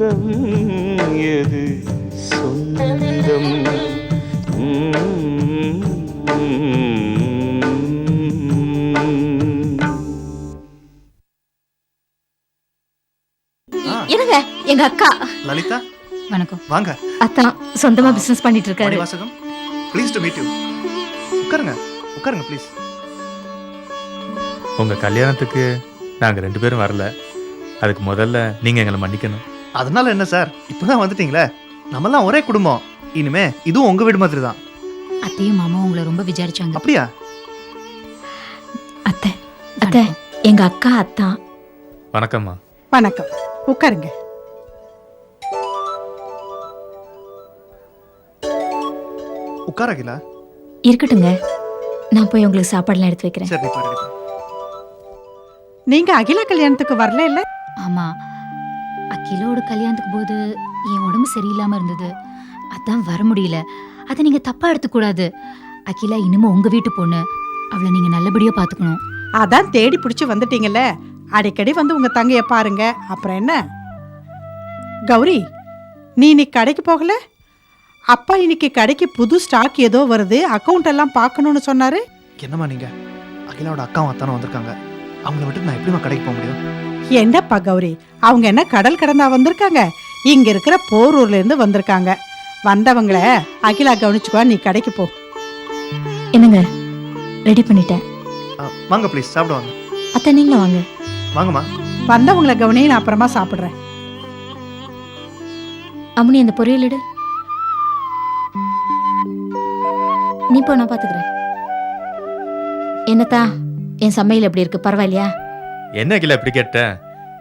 பந்தம் எது? சொந்தம். என்னங்க? எங்க அக்கா. லலிதா? வணக்கம். வாங்க. அத்தான் சொந்தமா பிசினஸ் பண்ணிட்டு இருக்காரு Manivasagam please to meet you உட்காருங்க. உட்காருங்க ப்ளீஸ் உங்க கல்யாணத்துக்கு நாங்க ரெண்டு பேரும் வரல. அதுக்கு முதல்ல நீங்க எங்களை மன்னிக்கணும். அதனால என்ன சார்? இப்பதான் வந்துட்டீங்களே? நம்மலாம் ஒரே குடும்பம். இனிமே இதுவும் உங்க வீடு மாதிரி தான் அத்தையும் மாமாவும் உங்களை ரொம்ப விசாரிச்சாங்க. அப்படியா? அத்தை அத்தை எங்க அக்கா அத்தான் வணக்கம்மா. வணக்கம். உட்காருங்க. உட்கார அகிலா இருக்கட்டுங்க நான் போய் உங்களுக்கு சாப்பாடுலாம் எடுத்து வைக்கிறேன். சரி நீ பாரு, நீ பாரு. நீங்க அகிலா கல்யாணத்துக்கு வரல இல்ல? ஆமா. அகிலோட கல்யாணத்துக்கு போது என் உடம்பு சரியில்லாம இருந்தது. அதான் வர முடியல. அதை நீங்க தப்பா எடுத்துக்கூடாது. அகிலா இனிமே உங்க வீட்டு பொண்ணு. அவளை நீங்க நல்லபடியா பாத்துக்கணும். அதான் தேடி பிடிச்சு வந்துட்டீங்கல்ல. அடிக்கடி வந்து உங்க தங்கைய பாருங்க. அப்புறம் என்ன? கௌரி நீ இன்னைக்கு கடைக்கு போகல? அப்பா இன்னைக்கு கடைக்கு புது ஸ்டாக் ஏதோ வருது. அக்கவுண்ட் எல்லாம் பார்க்கணும்னு சொன்னாரு. என்னம்மா நீங்க? அகிலாவோட அக்காவும் அத்தானும் வந்திருக்காங்க. அவங்கள விட்டு நான் எப்படிம்மா கடைக்கு போக முடியும்? என்னப்பா கௌரி? அவங்க என்ன கடல் கடந்தா வந்திருக்காங்க? இங்க இருக்கிற போரூர்ல இருந்து வந்திருக்காங்க. வந்தவங்கள அகிலா கவனிச்சுக்கோ நீ கடைக்கு போ. என்னங்க? ரெடி பண்ணிட்டேன். வாங்க ப்ளீஸ் சாப்பிட வாங்க. அத்தை நீங்களும் வாங்க. வாங்கம்மா. வந்தவங்கள கவனி நான் அப்புறமா சாப்பிடுறேன். அம்முனி அந்த பொரியல் எடு. நீ போ நான் பாத்துக்கிறேன். என்னத்தா என் சமையல் எப்படி இருக்கு? பரவாயில்லையா? என்ன கிலோ இப்படி கேட்ட?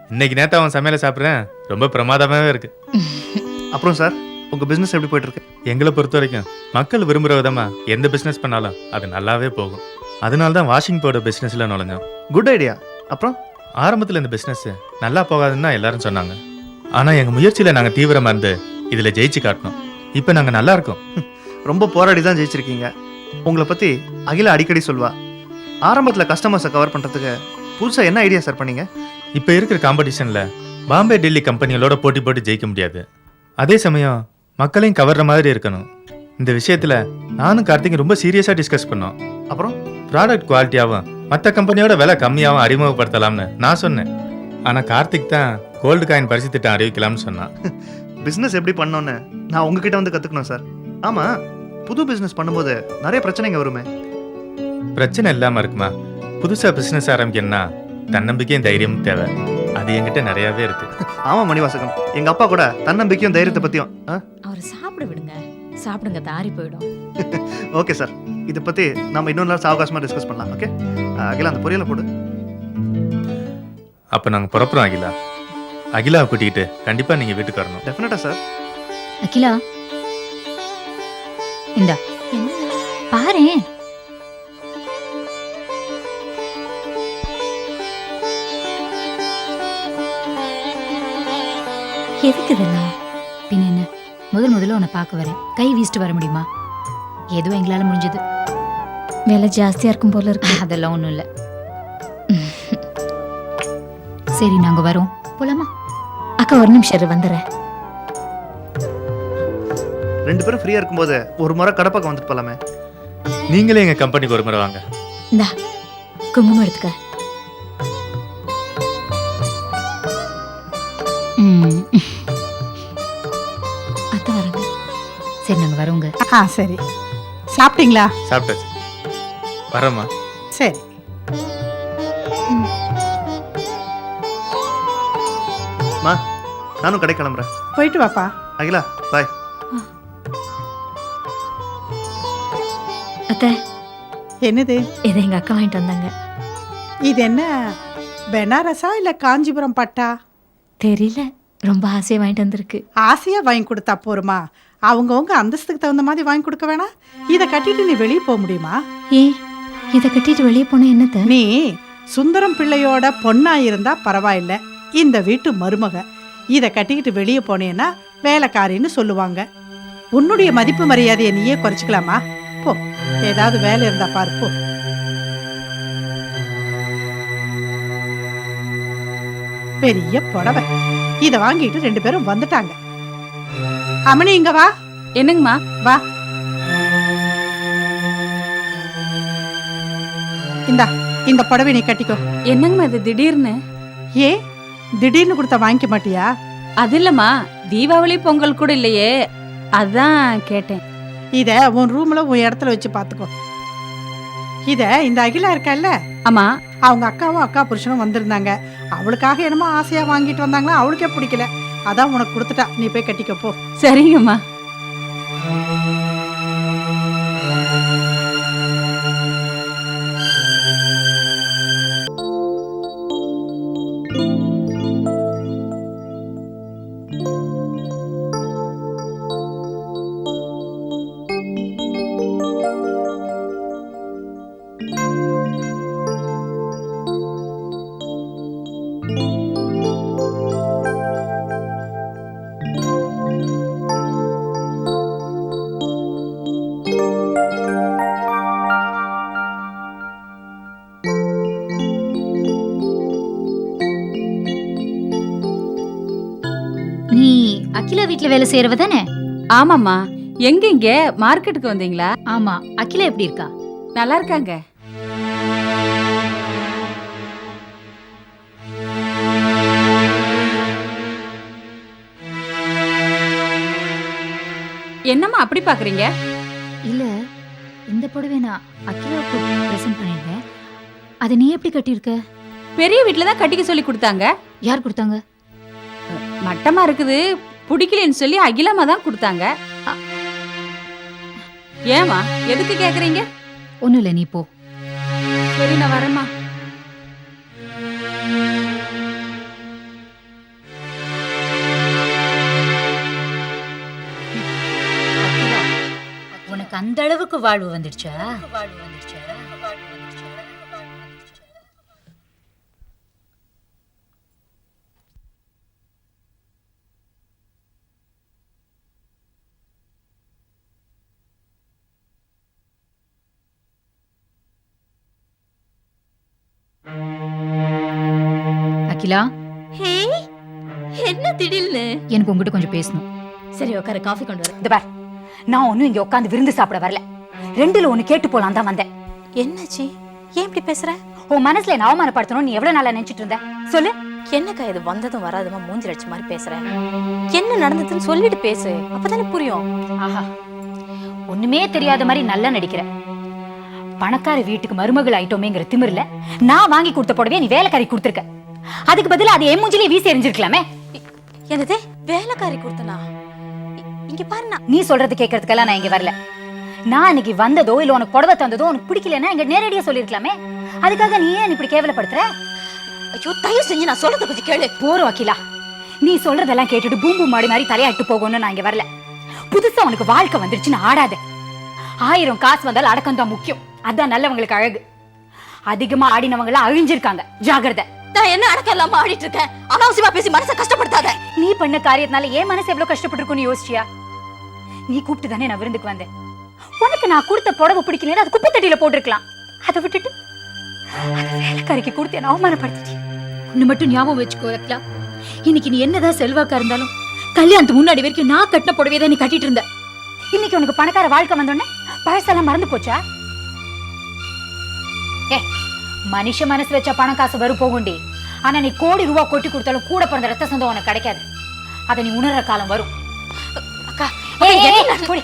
இன்னைக்கு நேத்து அவன் சமையல சாப்பிட்றேன். ரொம்ப பிரமாதமாவே இருக்கு. அப்புறம் சார் உங்க பிசினஸ் எப்படி போயிட்டு இருக்கு எங்களை பொறுத்த வரைக்கும் மக்கள் விரும்புற விதமா எந்த பிசினஸ் பண்ணாலும் அது நல்லாவே போகும். அதனால தான் வாஷிங் பவுடர் பிசினஸ்ல நுழைஞ்சோம். குட் ஐடியா அப்புறம்? ஆரம்பத்துல இந்த பிசினஸ் நல்லா போகாதுன்னு தான் எல்லாரும் சொன்னாங்க. ஆனா எங்க முயற்சியில நாங்க தீவிரமா இருந்து இதுல ஜெயிச்சு காட்டணும். இப்போ நாங்க நல்லா இருக்கோம். ரொம்ப போராடி தான் ஜெயிச்சிருக்கீங்க. உங்களை பத்தி அகிலா அடிக்கடி சொல்வா. ஆரம்பத்துல கஸ்டமர்ஸை கவர் பண்றதுக்கு புதுசா என்ன ஐடியா சார் பண்ணீங்க? இப்போ இருக்கிற காம்படிஷன்ல பாம்பே டெல்லி கம்பெனிகளோட போட்டி போட்டு ஜெயிக்க முடியாது. அதே சமயம் மக்களையும் கவர்ற மாதிரி இருக்கணும். இந்த விஷயத்துல நானும் கார்த்திக் ரொம்ப சீரியஸா டிஸ்கஸ் பண்ணோம். அப்புறம்? ப்ராடக்ட் குவாலிட்டியாவும் மற்ற கம்பெனியோட விலை கம்மியாகவும் அறிமுகப்படுத்தலாம்னு நான் சொன்னேன். ஆனா கார்த்திக் தான் கோல்டு காயின் பரிசு திட்டம் அறிவிக்கலாம்னு சொன்னான். பிசினஸ் எப்படி பண்ணோன்னு நான் உங்ககிட்ட வந்து கத்துக்கணும் சார் ஆமா புது பிசினஸ் பண்ணும்போது நிறைய பிரச்சனைங்க வருமே. பிரச்சனை இல்லாம இருக்குமா? புதுசா பிசினஸ் ஆரம்பிக்கணும்னா தன்னம்பிக்கையும் தைரியமும் தேவை. அது என்கிட்ட நிறையவே இருக்கு. ஆமா மணிவாசகம். எங்க அப்பா கூட தன்னம்பிக்கையும் தைரியத்தை பத்தியும் அவரை சாப்பிட விடுங்க. சாப்பிடுங்க தாரி போயிடும். Okay sir. இதை பத்தி நம்ம இன்னொரு நாள் சாவகாசமா டிஸ்கஸ் பண்ணலாம் ஓகே? அகிலா அந்த பொரியலை போடு. அப்ப நாங்க புறப்புறோம் அகிலா. அகிலாவை கூட்டிக்கிட்டு கண்டிப்பா நீங்க வீட்டுக்கு வரணும். டெஃபினட்டா சார் அகிலா. இந்தா. பாரேன் எதுக்கு இதெல்லாம் பின்ன என்ன? முதல் முதல்ல உன்னை பார்க்க வரேன். கை வீசிட்டு வர முடியுமா? ஏதோ எங்களால முடிஞ்சது. விலை ஜாஸ்தியா இருக்கும் போல இருக்கு. அதெல்லாம் ஒண்ணும் இல்ல. சரி நாங்க வரோம். போலாமா? அக்கா ஒரு நிமிஷம் வந்துடுறேன். ரெண்டு பேரும் ஃப்ரீயா இருக்கும்போது ஒரு முறை கடப்பக்கம் வந்துட்டு போலாமே. நீங்களே எங்க கம்பெனிக்கு ஒரு முறை வாங்க. இந்தா குங்குமம் எடுத்துக்க. வரோங்க ஆ சரி. சாப்பிட்டீங்களா? சாப்பிட்டாச்சு. வரேம்மா. சரி. மா நானும் கடை கிளம்புறேன். போயிட்டு வாப்பா. அகிலா பாய் அத்தை. என்னது? இதை எங்க அக்கா வாங்கிட்டு வந்தாங்க. இது என்ன பெனாரஸா இல்ல காஞ்சிபுரம் பட்டா? தெரியல. ரொம்ப ஆசையா வாங்கிட்டு வந்திருக்கு. ஆசையா வாங்கி கொடுத்தா போருமா? அவங்கவுங்க அந்தஸ்துக்கு தகுந்த மாதிரி வாங்கி கொடுக்க வேணாம் இதை கட்டிட்டு நீ வெளியே போக முடியுமா? ஏன் இதை கட்டிட்டு வெளியே போனா என்னத்த நீ சுந்தரம் பிள்ளையோட பொண்ணா இருந்தா பரவாயில்ல. இந்த வீட்டு மருமக. இதை கட்டிக்கிட்டு வெளியே போனேன்னா வேலைக்காரின்னு சொல்லுவாங்க. உன்னுடைய மதிப்பு மரியாதையை நீயே குறைச்சிக்கலாமா? போ ஏதாவது வேலை இருந்தா பாரு போ. பெரிய புடவை. இத வாங்கிட்டு ரெண்டு பேரும் வந்துட்டாங்க. அம்மனி இங்க வா. என்னங்கம்மா? வா. இந்தா இந்த புடவை நீ கட்டிக்கோ. என்னங்கம்மா இது திடீர்னு? ஏ திடீர்னு கொடுத்தா வாங்கிக்க மாட்டியா? அது இல்லம்மா தீபாவளி பொங்கல் கூட இல்லையே. அதான் கேட்டேன். இத உன் ரூம்ல உன் இடத்துல வச்சு பாத்துக்கோ. இத இந்த அகிலா இருக்கல்ல? ஆமா. அவங்க அக்காவும் அக்கா புருஷனும் வந்திருந்தாங்க. அவளுக்காக என்னமோ ஆசையா வாங்கிட்டு வந்தாங்களா? அவளுக்கே பிடிக்கல. அதான் உனக்கு கொடுத்துட்டா. நீ போய் கட்டிக்கப்போ சரிங்கம்மா. வேலை செய்யறவ தானே ஆமாம்மா. எங்க இங்க? மார்க்கெட்டுக்கு வந்தீங்களா? ஆமா. அகிலா எப்படி இருக்கா? நல்லா இருக்காங்க. என்னம்மா அப்படி பாக்குறீங்க? இல்ல இந்த புடவை நான் அகிலாவுக்கு பிரசன்ட் பண்ணிருந்தேன் அதை நீ எப்படி கட்டியிருக்க? பெரிய வீட்ல தான் கட்டிக்க சொல்லி கொடுத்தாங்க. யார் கொடுத்தாங்க? மட்டமா இருக்குது. பிடிக்கலன்னு சொல்லி அகிலம்மா தான் கொடுத்தாங்க. ஏமா எதுக்கு கேக்குறீங்க? ஒண்ணும் இல்ல நீ போ. சரி நான் வரேம்மா. உனக்கு அந்த அளவுக்கு வாழ்வு வந்துடுச்சா? அகிலா ஹே என்ன திடீர்னு? எனக்கு உங்ககிட்ட கொஞ்சம் பேசணும். சரி உட்கார காஃபி கொண்டு வர. இந்த பார் நான் ஒன்றும் இங்க உட்காந்து விருந்து சாப்பிட வரல. ரெண்டுல ஒண்ணு கேட்டு போலாம் தான் வந்தேன். என்னாச்சு ஏன் இப்படி பேசுற? உன் மனசுல என்ன அவமானப்படுத்தணும் நீ எவ்வளவு நாளா நினைச்சிட்டு இருந்த? சொல்லு. என்னக்கா இது வந்ததும் வராதுமா மூஞ்சி அடிச்ச மாதிரி பேசுற? என்ன நடந்ததுன்னு சொல்லிட்டு பேசு அப்பதானே புரியும். ஆஹா. ஒண்ணுமே தெரியாத மாதிரி நல்லா நடிக்கிற. பணக்கார வீட்டுக்கு மருமகள் ஆயிட்டோமேங்கிற திமிர்ல நான் வாங்கி கொடுத்த புடவைய நீ வேலைக்காரி கொடுத்துருக்க. அதுக்கு பதிலா அது என் மூஞ்சிலே வீசி எறிஞ்சிருக்கலாமே என்னது? வேலைக்காரி கொடுத்தனா? இங்க பாரு நான் நீ சொல்றது கேட்கறதுக்கெல்லாம் நான் இங்க வரல. நான் அன்னைக்கு வந்ததோ இல்ல உனக்கு புடவை தந்ததோ உனக்கு பிடிக்கலன்னா இங்க நேரடியா சொல்லிருக்கலாமே. அதுக்காக நீ ஏன் இப்படி கேவலப்படுத்துற? ஐயோ தயவு செஞ்சு நான் சொல்றத கொஞ்சம் கேளு. போறோம் அகிலா. நீ சொல்றதெல்லாம் கேட்டுட்டு பூம்பு மாடு மாதிரி தலையாட்டு போகணும்னு நான் இங்க வரல. புதுசா உனக்கு வாழ்க்கை வந்துருச்சுன்னு ஆடாத. ஆயிரம் காசு வந்தாலும் அடக்கம் தான் முக்கியம். அதான் நல்லவங்களுக்கு அழகு. அதிகமா ஆடினவங்கள அழிஞ்சிருக்காங்க. ஜாகிரதை நான் என்ன அடக்க இல்லாம ஆடிட்டு இருக்கேன்? அனாவசியமா பேசி மனசை கஷ்டப்படுத்தாத. நீ பண்ண காரியத்தினால ஏன் மனசு எவ்வளவு கஷ்டப்பட்டிருக்கும்னு யோசிச்சியா? நீ கூப்பிட்டு தானே நான் விருந்துக்கு வந்தேன். உனக்கு நான் கொடுத்த புடவை பிடிக்கலன்னு அது குப்பை தட்டியில போட்டிருக்கலாம். அதை விட்டுட்டு அதை வேலைக்காரிக்கு கொடுத்து என்ன அவமானப்படுத்திட்டி ஒண்ணு மட்டும் ஞாபகம் வச்சுக்கோ ரத்லா இன்னைக்கு நீ என்னதான் செல்வாக்கா இருந்தாலும் கல்யாணத்துக்கு முன்னாடி வரைக்கும் நான் கட்டின புடவையை தான் நீ கட்டிட்டு இருந்த. இன்னைக்கு உனக்கு பணக்கார வாழ்க்கை வந்தோடனே பழசெல்லாம் மறந்து போச்சா? மனுஷ மனசு வச்ச பணம் காசு வரும் போகுண்டி. ஆனா நீ கோடி ரூபா கொட்டி கொடுத்தாலும் கூட பிறந்த ரத்த சொந்தம் உனக்கு கிடைக்காது. அதை நீ உணர்ற காலம் வரும். அக்கா போடி.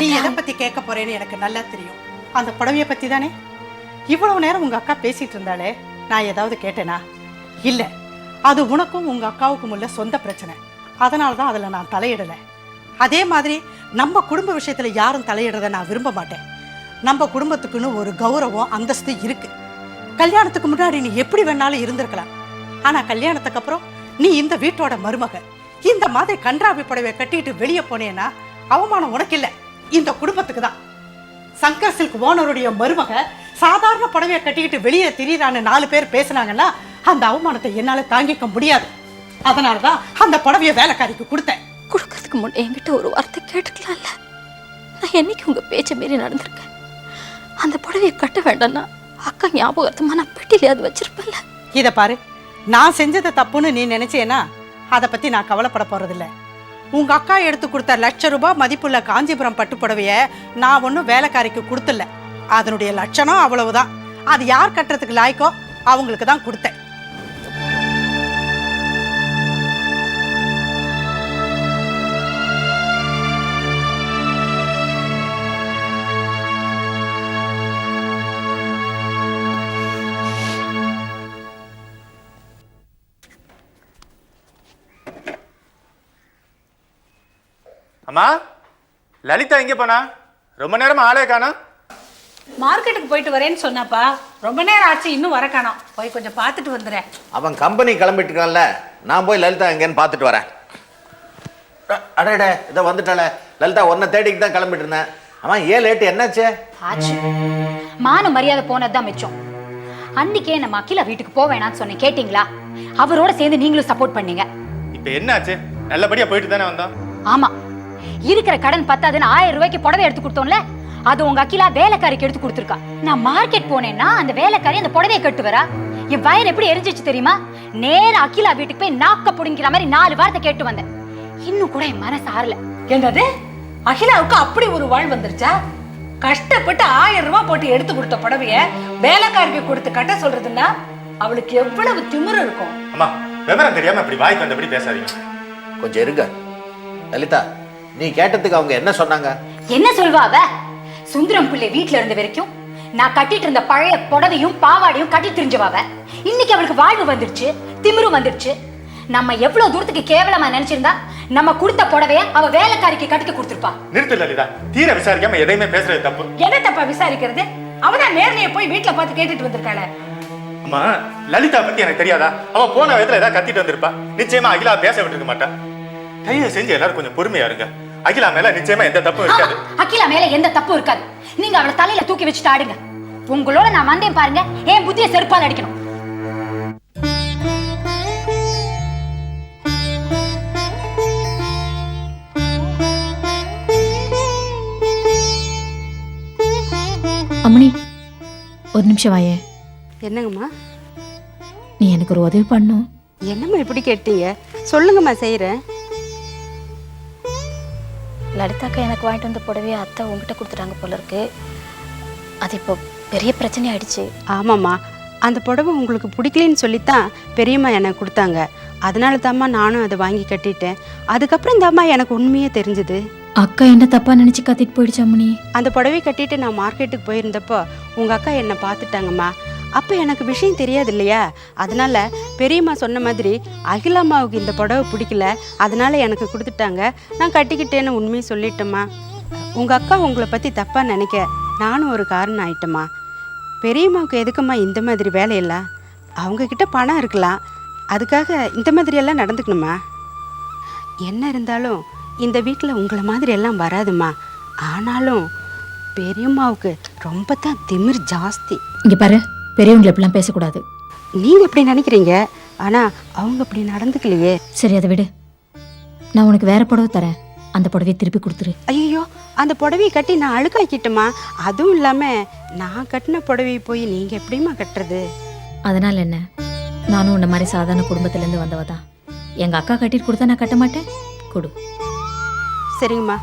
நீ எதை பத்தி கேட்க போறேன்னு எனக்கு நல்லா தெரியும். அந்த புடவைய பத்தி தானே இவ்வளவு நேரம் உங்க அக்கா பேசிட்டு இருந்தாலே நான் ஏதாவது கேட்டேனா? இல்ல. அது உனக்கும் உங்கள் அக்காவுக்கும் உள்ள சொந்த பிரச்சனை. அதனால தான் அதில் நான் தலையிடலை. அதே மாதிரி நம்ம குடும்ப விஷயத்தில் யாரும் தலையிடுறத நான் விரும்ப மாட்டேன். நம்ம குடும்பத்துக்குன்னு ஒரு கௌரவம் அந்தஸ்து இருக்குது கல்யாணத்துக்கு முன்னாடி நீ எப்படி வேணாலும் இருந்திருக்கலாம். ஆனால் கல்யாணத்துக்கு அப்புறம் நீ இந்த வீட்டோட மருமக. இந்த மாதிரி கன்றாவி புடவை கட்டிட்டு வெளியே போனேன்னா அவமானம் உனக்கு இல்லை. இந்த குடும்பத்துக்கு தான். சங்கர் சில்க் ஓனருடைய மருமக சாதாரண புடவையை கட்டிக்கிட்டு வெளியே திரியிறான்னு நாலு பேர் பேசுனாங்கன்னா அந்த அவமானத்தை என்னால தாங்கிக்க முடியாது. அதனால தான் அந்த புடவைய வேலைக்காரிக்கு கொடுத்தேன். கொடுக்கறதுக்கு முன்னே என்கிட்ட ஒரு வார்த்தை கேட்டுக்கலாம்ல? நான் என்னைக்கு உங்க பேச்சை மீறி நடந்திருக்கேன்? அந்த புடவையை கட்ட வேண்டாம்னா அக்கா ஞாபகத்தமா நான் பெட்டிலையாவது வச்சிருப்பேன்ல? இதை பாரு நான் செஞ்சது தப்புன்னு நீ நினைச்சேனா? அதை பத்தி நான் கவலைப்பட போறதில்ல. உங்க அக்கா எடுத்து கொடுத்த லட்ச ரூபாய் மதிப்புள்ள காஞ்சிபுரம் பட்டு புடவைய நான் ஒன்றும் வேலைக்காரிக்கு கொடுத்துல அதனுடைய லட்சணம் அவ்வளவுதான். அது யார் கட்டுறதுக்கு லாய்க்கோ அவங்களுக்கு தான் கொடுத்தேன். அம்மா லலிதா எங்கே போனா? ரொம்ப நேரமா ஆளே காணோம் மார்க்கெட்டுக்கு போயிட்டு வரேன்னு சொன்னாப்பா. ரொம்ப நேரம் ஆச்சு இன்னும் வர காணோம். போய் கொஞ்சம் பார்த்துட்டு வந்துடுறேன். அவன் கம்பெனி கிளம்பிட்டு இருக்கான்ல. நான் போய் லலிதா எங்கேன்னு பார்த்துட்டு வரேன். அடடே இதை வந்துட்டாளே. லலிதா உன்னை தேடிக்கு தான் கிளம்பிட்டு இருந்தேன். அவன் ஏன் லேட்டு என்னாச்சு? ஆச்சு. மான மரியாதை போனதுதான் மிச்சம். அன்னைக்கே நம்ம அகிலா வீட்டுக்கு போக வேணாம்னு சொன்னேன். கேட்டிங்களா? அவரோட சேர்ந்து நீங்களும் சப்போர்ட் பண்ணீங்க. இப்போ என்னாச்சு? நல்லபடியா போயிட்டு தானே வந்தோம்? ஆமா. இருக்கிற கடன் பத்தாதுன்னு ஆயிரம் ரூபாய்க்கு புடவை எடுத்து கொடுத்தோம்ல? அது உங்க அகிலா வேலைக்காரிக்கு எடுத்து கொடுத்துருக்கா. நான் மார்க்கெட் போனேன்னா அந்த வேலைக்காரி அந்த புடவையை கட்டு வரா? என் வயர் எப்படி எரிஞ்சிச்சு தெரியுமா? நேரா அகிலா வீட்டுக்கு போய் நாக்க புடிங்கிற மாதிரி நாலு வார்த்தை கேட்டு வந்தேன். இன்னும் கூட என் மனசு ஆறல. என்னது? அகிலாவுக்கு அப்படி ஒரு வாழ் வந்துருச்சா? கஷ்டப்பட்டு ஆயிரம் ரூபாய் போட்டு எடுத்து கொடுத்த புடவைய வேலைக்காரிக்கு கொடுத்து கட்ட சொல்றதுன்னா அவளுக்கு எவ்வளவு திமிரு இருக்கும்? அம்மா விவரம் தெரியாம இப்படி வாய்க்கு வந்தபடி பேசாதீங்க. கொஞ்சம் இருங்க. லலிதா நீ கேட்டதுக்கு அவங்க என்ன சொன்னாங்க? என்ன சொல்வா அவ? சுந்தரம் பிள்ளை வீட்ல இருந்த வரைக்கும் நான் கட்டிட்டு இருந்த பழைய புடவையும் பாவாடையும் கட்டி திரிஞ்சவ அவ. இன்னைக்கு அவளுக்கு வாழ்வு வந்துருச்சு திமிரு வந்துருச்சு நம்ம எவ்வளவு தூரத்துக்கு கேவலமா நினைச்சிருந்தா நம்ம கொடுத்த புடவைய அவ வேலைக்காரிக்கு கட்டிக்க கொடுத்துருப்பா. நிறுத்து லலிதா தீர விசாரிக்காம எதையுமே பேசுறது தப்பு. என்ன தப்பா விசாரிக்கிறது? அவதான் நேர்லயே போய் வீட்டுல பார்த்து கேட்டுட்டு வந்திருக்காளே. அம்மா லலிதா பத்தி எனக்கு தெரியாதா? அவ போன விதத்துல ஏதாவது கத்திட்டு வந்திருப்பா. நிச்சயமா அகிலா பேச விட்டுருக்க மாட்டா. தயவு செஞ்சு எல்லாரும் கொஞ்சம் பொறுமையா இருங்க. அகிலா மேல நிச்சயமா எந்த தப்பும் இருக்காது. அகிலா மேல எந்த தப்பும் இருக்காது. நீங்க அவளை தலையில தூக்கி வச்சுட்டு ஆடுங்க. உங்களோட நான் வந்தேன் பாருங்க. என் புத்திய செருப்பால் அடிக்கணும். அம்மணி ஒரு நிமிஷம் வாயே. என்னங்கம்மா? நீ எனக்கு ஒரு உதவி பண்ணும் என்னம்மா இப்படி கேட்டீங்க? சொல்லுங்கம்மா செய்கிறேன் லலிதாக்கா எனக்கு வாங்கிட்டு வந்த புடவையை அத்தை உங்ககிட்ட கொடுத்துட்டாங்க போல இருக்கு. அது இப்போ பெரிய பிரச்சனை ஆயிடுச்சு. ஆமாம்மா. அந்த புடவை உங்களுக்கு பிடிக்கலன்னு சொல்லித்தான் பெரியம்மா எனக்கு கொடுத்தாங்க. அதனால தாம்மா நானும் அதை வாங்கி கட்டிட்டேன். அதுக்கப்புறம் தாம்மா எனக்கு உண்மையே தெரிஞ்சுது. அக்கா என்ன தப்பா நினைச்சு கத்திட்டு போயிடுச்சு அம்மணி அந்த புடவை கட்டிட்டு நான் மார்க்கெட்டுக்கு போயிருந்தப்போ உங்கள் அக்கா என்னை பார்த்துட்டாங்கம்மா. அப்போ எனக்கு விஷயம் தெரியாது இல்லையா அதனால பெரியம்மா சொன்ன மாதிரி அகிலாம்மாவுக்கு இந்த புடவை பிடிக்கல. அதனால எனக்கு கொடுத்துட்டாங்க. நான் கட்டிக்கிட்டேன்னு உண்மையை சொல்லிட்டேம்மா. உங்கள் அக்கா உங்களை பற்றி தப்பாக நினைக்க நானும் ஒரு காரணம் ஆயிட்டேம்மா. பெரியம்மாவுக்கு எதுக்கும்மா இந்த மாதிரி வேலையெல்லாம் அவங்கக்கிட்ட பணம் இருக்கலாம். அதுக்காக இந்த மாதிரியெல்லாம் நடந்துக்கணுமா? என்ன இருந்தாலும் இந்த வீட்டில் உங்களை மாதிரி எல்லாம் வராதுமா ஆனாலும் பெரியம்மாவுக்கு ரொம்ப தான் திமிர் ஜாஸ்தி. இங்கே பாரு. பெரியவங்களை இப்படிலாம் பேசக்கூடாது. நீங்கள் இப்படி நினைக்கிறீங்க? ஆனால் அவங்க அப்படி நடந்துக்கலையே. சரி அதை விடு. நான் உனக்கு வேற புடவை தரேன். அந்த புடவையை திருப்பி கொடுத்துரு. ஐயோ அந்த புடவையை கட்டி நான் அழுக்காக்கிட்டேம்மா. அதுவும் இல்லாமல் நான் கட்டின புடவையை போய் நீங்கள் எப்படிம்மா கட்டுறது? அதனால என்ன? நானும் உன்ன மாதிரி சாதாரண குடும்பத்திலேருந்து வந்தவ தான். எங்க அக்கா கட்டிட்டு கொடுத்தா நான் கட்ட மாட்டேன்? கொடு. சரிங்கம்மா.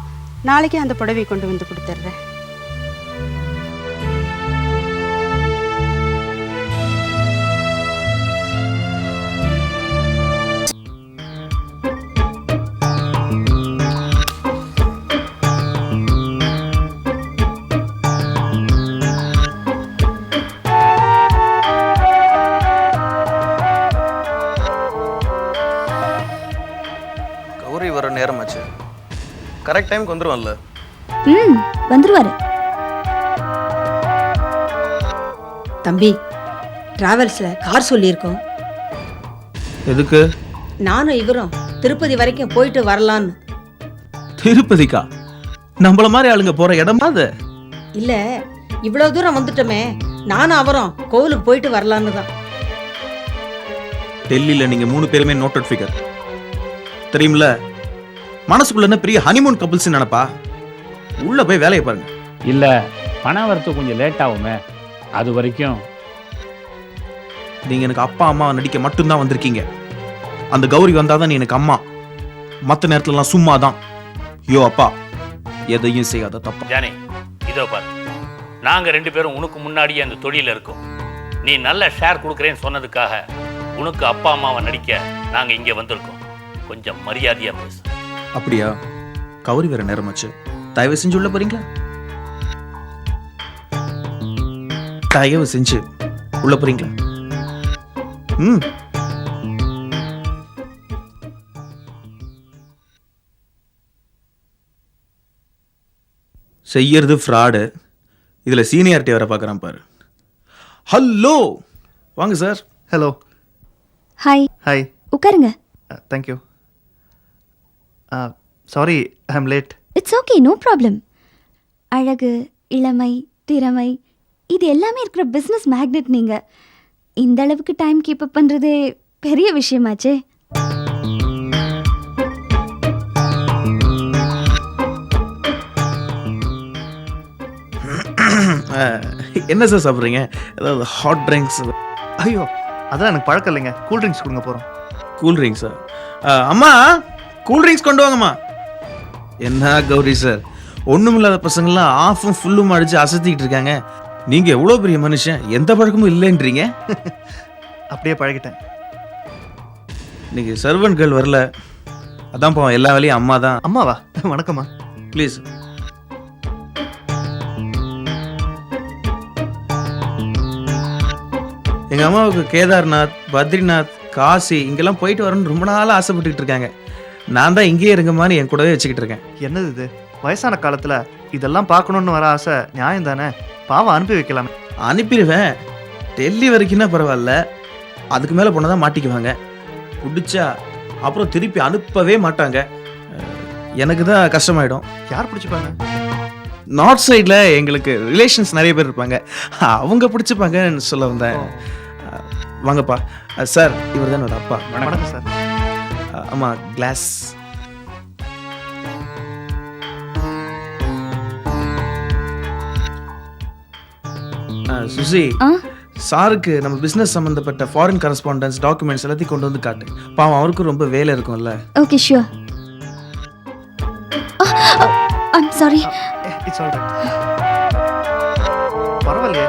நாளைக்கு அந்த புடவையை கொண்டு வந்து கொடுத்துட்றேன் கரெக்ட் டைமுக்கு வந்துருவான்ல. ம் வந்துருவாரு. தம்பி டிராவல்ஸில் கார் சொல்லியிருக்கோம். எதுக்கு? நானும் இவரும் திருப்பதி வரைக்கும் போயிட்டு வரலான்னு. திருப்பதிக்கா? நம்மள மாதிரி ஆளுங்க போற இடமா அது? இல்லை இவ்வளோ தூரம் வந்துட்டோமே நானும் அவரும் கோவிலுக்கு போயிட்டு வரலான்னு தான். டெல்லியில நீங்க மூணு பேருமே நோட்டட் ஃபிகர் தெரியும்ல? மனசுக்குள்ள என்ன பெரிய ஹனிமூன் கப்புள்ஸ் நினைப்பா? உள்ள போய் வேலையை பாருங்க. இல்ல பணம் வரத்து கொஞ்சம் லேட் ஆகுமே. அது வரைக்கும். நீங்க எனக்கு அப்பா அம்மா நடிக்க மட்டும்தான் வந்திருக்கீங்க. அந்த கௌரி வந்தாதான் நீ எனக்கு அம்மா. மத்த நேரத்துலலாம் சும்மா தான் யோ அப்பா எதையும் செய்யாத தப்பா. ஜானி இதோ பாரு. நாங்க ரெண்டு பேரும் உனக்கு முன்னாடியே அந்த தொழில இருக்கோம். நீ நல்ல ஷேர் கொடுக்குறேன்னு சொன்னதுக்காக உனக்கு அப்பா அம்மாவை நடிக்க நாங்க இங்க வந்திருக்கோம். கொஞ்சம் மரியாதையா பேசு. அப்படியா? கௌரி வேற நேரமாச்சு. தயவு செஞ்சு உள்ள போறீங்களா? தயவு செஞ்சு உள்ள போறீங்களா? ம். செய்யறது ஃப்ராடு. இதுல சீனியாரிட்டி வேற பார்க்கறான் பாரு. ஹலோ! வாங்க சார். ஹலோ. ஹாய். ஹாய். உட்காருங்க. Thank you sorry I late it's okay no problem அழகு இளமை திறமை இது எல்லாமே இருக்கிற பிஸ்னஸ் மேக்னெட் நீங்க. இந்த அளவுக்கு டைம் கீப் அப் பண்றதே பெரிய விஷயமாச்சே. என்ன சார் சாப்பிட்றீங்க? ஏதாவது ஹாட் ட்ரிங்க்ஸ் ஐயோ அதெல்லாம் எனக்கு பழக்கம் இல்லைங்க. கூல் ட்ரிங்க்ஸ் கொடுங்க போகிறோம் கூல் ட்ரிங்க்ஸ் அம்மா! கூல் ட்ரிங்க்ஸ் கொண்டு வாங்கம்மா என்ன கௌரி சார் ஒண்ணுமில்லாத பசங்கள்லாம் ஆஃபும் ஃபுல்லும் அடிச்சு அசத்திக்கிட்டு இருக்காங்க. நீங்க எவ்வளோ பெரிய மனுஷன்? எந்த பழக்கமும் இல்லைன்றீங்க. அப்படியே பழகிட்டேன். இன்னைக்கு சர்வன்ட் கேர்ள் வரல. அதான் பாவம் எல்லா வேலையும் அம்மா தான். அம்மாவா? வணக்கம்மா. ப்ளீஸ் எங்க அம்மாவுக்கு கேதார்நாத் பத்ரிநாத் காசி இங்கெல்லாம் போயிட்டு வரணும்னு ரொம்ப நாளா ஆசைப்பட்டுக்கிட்டு இருக்காங்க. நான் தான் இங்கேயே இருங்கம்மான்னு என் கூடவே வச்சுக்கிட்டு இருக்கேன். என்னது இது? வயசான காலத்தில் இதெல்லாம் பார்க்கணுன்னு வர ஆசை நியாயம் தானே? பாவம் அனுப்பி வைக்கலாமே. அனுப்பிடுவேன். டெல்லி வரைக்கும்னா பரவாயில்ல. அதுக்கு மேலே போனால் தான் மாட்டிக்குவாங்க. பிடிச்சா அப்புறம் திருப்பி அனுப்பவே மாட்டாங்க. எனக்கு தான் கஷ்டமாயிடும். யார் பிடிச்சிப்பாங்க? நார்த் சைடில் எங்களுக்கு ரிலேஷன்ஸ் நிறைய பேர் இருப்பாங்க. அவங்க பிடிச்சிப்பாங்கன்னு சொல்ல வந்தேன். வாங்கப்பா. சார் இவர் தான் அப்பா. வணக்கம் சார் அஹ், ஆமா கிளாஸ் சுசி. ஆ? சாருக்கு நம்ம பிசினஸ் சம்பந்தப்பட்ட ஃபாரின் கரஸ்பாண்டன்ஸ் டாக்குமெண்ட்ஸ் எல்லாத்தையும் கொண்டு வந்து காட்டு. பாவம் அவருக்கும் ரொம்ப வேலை இருக்கும்ல. Okay sure I'm sorry it's all பரவாயில்லையே.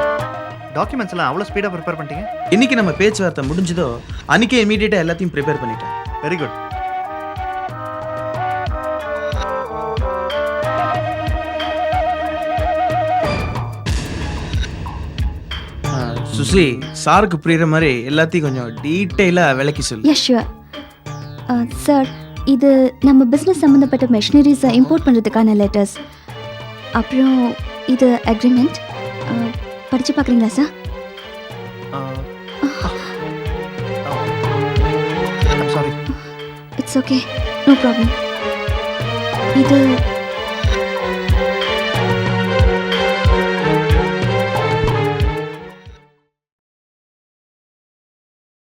டாக்குமெண்ட்ஸ் எல்லாம் அவ்வளோ ஸ்பீடாக ப்ரிப்பேர் பண்ணிட்டீங்க? இன்னைக்கு நம்ம பேச்சுவார்த்தை முடிஞ்சதோ அன்னைக்கே இமீடியட்டா எல்லாத்தையும் ப்ரிப்பேர் பண்ணிட்டேன். வெரி குட் சுசி சாருக்கு புரியுற மாதிரி எல்லாத்தையும் கொஞ்சம் டீட்டெயிலாக விளக்கி சொல்லு. எஸ் ஷுவர் சார் இது நம்ம பிஸ்னஸ் சம்மந்தப்பட்ட மெஷினரிஸை இம்போர்ட் பண்ணுறதுக்கான லெட்டர்ஸ் அப்புறம் இது அக்ரிமெண்ட் படித்து பார்க்குறீங்களா sir sorry it's okay no problem இது